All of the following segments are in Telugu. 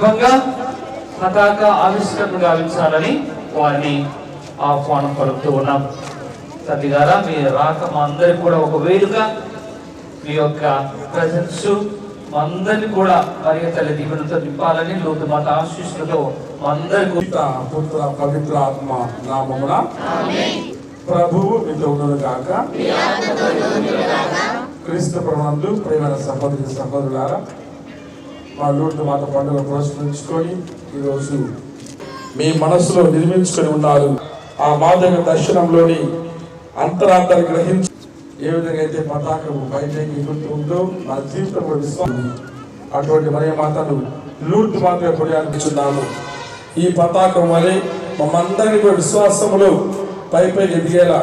సందర్భంగా పతాక ఆవిష్కరణ గావించాలని వారిని ఆహ్వానం పలుకుతూ ఉన్నాం. తండ్రి గారా మీ రాక మా అందరికి కూడా ఒక వేడుక మీ యొక్క ప్రజెన్స్ మా అందరినీ కూడా మరియు తల్లి దీవెనతో నింపాలని లోతు మత ఆశీస్సులతో మా అందరి పుత్ర పవిత్ర ఆత్మ నామమున ప్రభువు మీతో కాక క్రీస్తు ప్రభునందు ప్రేమ సహోదరి సహోదరులారా మా లూట్ మాట పండుగ పురస్కరించుకొని ఈరోజు మీ మనసులో నిర్మించుకొని ఉన్నారు. ఆ మాధవ దర్శనంలోని అంతరార్థాలు గ్రహించి ఏ విధంగా అయితే పతాకము బయటకి ఎగురుతూ ఉందో నా జీవితంలో విశ్వాసం. అటువంటి మరే మాటను లూట్ మాత్రమే కొనియాడుచున్నాము ఈ పతాకం వలె మమ్మందరినీ కూడా విశ్వాసములో పైపై ఎదిగేలా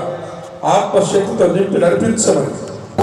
ఆత్మశక్తితో నింపి నడిపించమని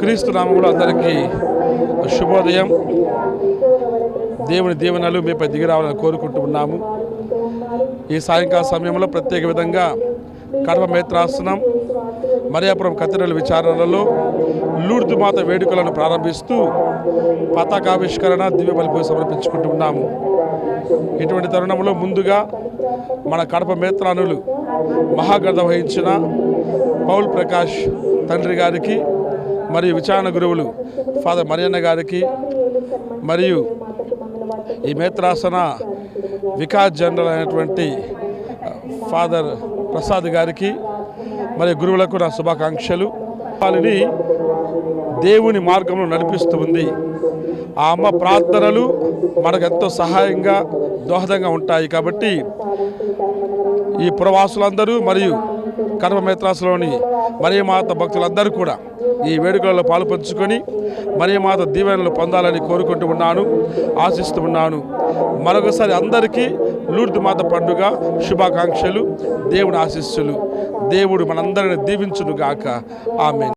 క్రీస్తు నామములు అందరికీ శుభోదయం. దేవుని దీవెనలు మీపై దిగి రావాలని కోరుకుంటున్నాము. ఈ సాయంకాల సమయంలో ప్రత్యేక విధంగా కడప మేత్రాసనం మరియాపురం విచారణలో లూర్దు లూర్దుమాత వేడుకలను ప్రారంభిస్తూ పతాకావిష్కరణ దివ్య బలిపూజ సమర్పించుకుంటున్నాము. ఇటువంటి తరుణంలో ముందుగా మన కడప మేత్రానులు మహాగ్రత వహించిన పౌల్ ప్రకాష్ తండ్రి గారికి మరియు విచారణ గురువులు ఫాదర్ మరియన్న గారికి మరియు ఈ మేత్రాసన వికాస్ జనరల్ అయినటువంటి ఫాదర్ ప్రసాద్ గారికి మరి గురువులకు నా శుభాకాంక్షలు. వాళ్ళని దేవుని మార్గంలో నడిపిస్తుంది ఆ అమ్మ ప్రార్థనలు మనకెంతో సహాయంగా దోహదంగా ఉంటాయి కాబట్టి ఈ ప్రవాసులందరూ మరియు కడప మెత్రాసులోని మరియమాత భక్తులందరూ కూడా ఈ వేడుకలలో పాలుపంచుకొని మరియమాత దీవెనలు పొందాలని కోరుకుంటూ ఉన్నాను ఆశిస్తూ ఉన్నాను. మరొకసారి అందరికీ లూర్దు మాత పండుగ శుభాకాంక్షలు దేవుని ఆశిస్సులు. దేవుడు మనందరిని దీవించునుగాక. ఆమె